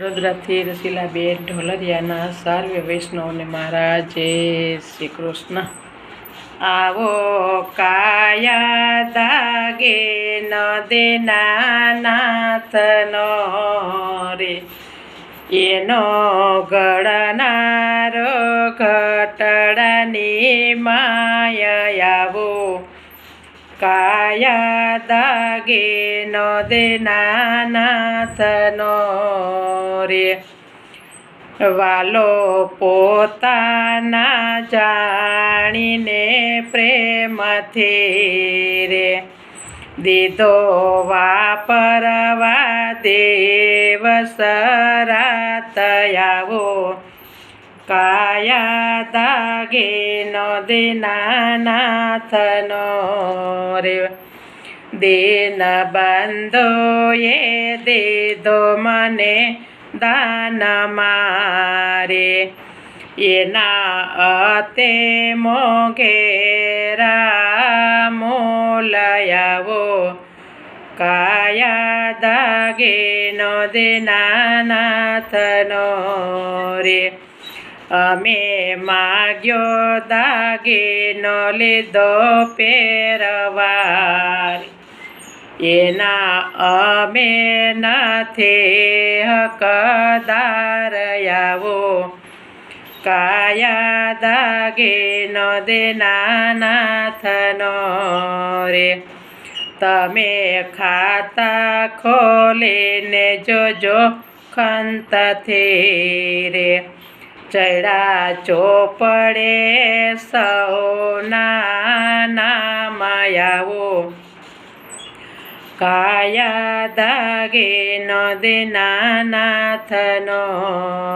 વડોદરાથી રસીલાબેન ઢોલરિયાના સર્વે વૈષ્ણવને મારા જય શ્રી કૃષ્ણ. આવો કાયા દાગે ન દેના નાથનો રે. એનો ગળનારો ઘટડાની માયા આવો કાયા દાગે નો દેના નાથનો રે વાલો પોતાના જાણીને પ્રેમથી રે દીધો વાપરવા દેવ સરાતયાવો કાયા દાગે નો દીનાનાથનો રે દીન બાંધોએ એ દીધો મને દાન મારે. એના અતે મોઘેરા મોલયાવો કાયા દાગે નો દેનાનાથનો રે. અમે માગ્યો દાગે નો લીધો પહેરવાર એના અમે નથી હકદાર કાયા દાગીનો દેનાનાથનો રે. તમે ખાતા ખોલીને જોજો ખંતથી રે. ચડા ચોપડે સૌના આવો. કાયા દાગે ન દેનાનાથનો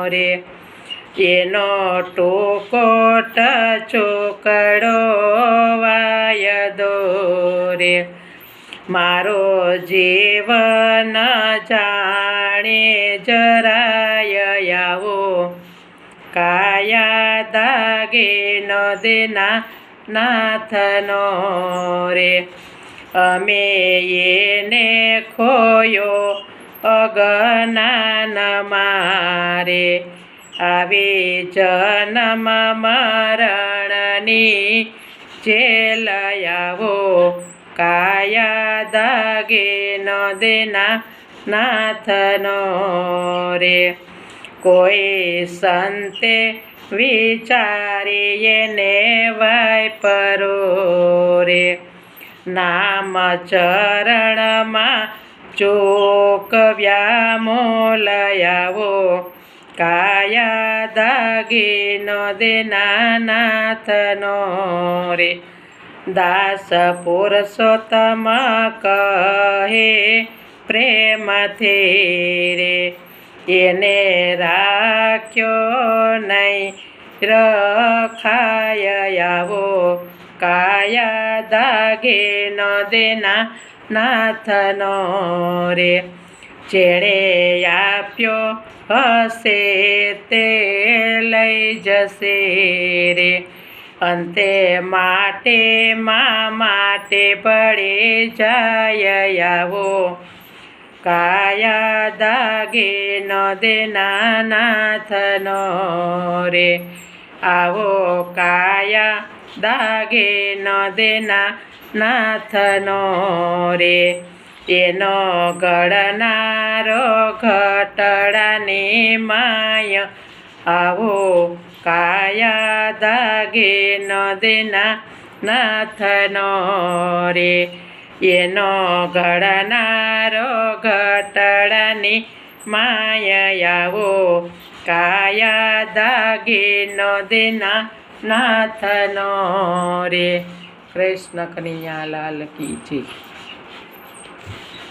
રે એનો ટોકોટ ચોકડો વાયદો રે મારો જીવન જાણે જરાય આવો. કાયા દાગે ન દેના નાથનો રે અમે એને ખોયો, અગનાન મારે. આવી જન્મ મરણની જેલ આવો કાયા દાગે ન દેના નાથનો રે. કોઈ સંતે વિચારીએ ને વાય પરો રે નામ ચરણમાં ચોકવ્યા મોલયાવો કાયા દાગીનો દેનાનાથનો રે. દાસ પુરુષોત્તમ કહે, પ્રેમથી રે, એને રાખ્યો નહીં રખાય આવો કાયા દાગે ન દેના નાથનો રે. જેણે આપ્યો હશે તે લઈ જશે રે. અંતે માટે મા માટે પડે જાય આવો. કાયા દાગે ન દેના નાથનો રે. આવો કાયા દાગે ન દેના નાથનો રે એનો ગળનારો ઘટડાની માય આવો કાયા દાગે ન દેના નાથનો રે એનો ઘડનારો ઘટડાની માયાવો કાયા દાગીનો દેના નાથનો રે કૃષ્ણ કનૈયા લાલ કી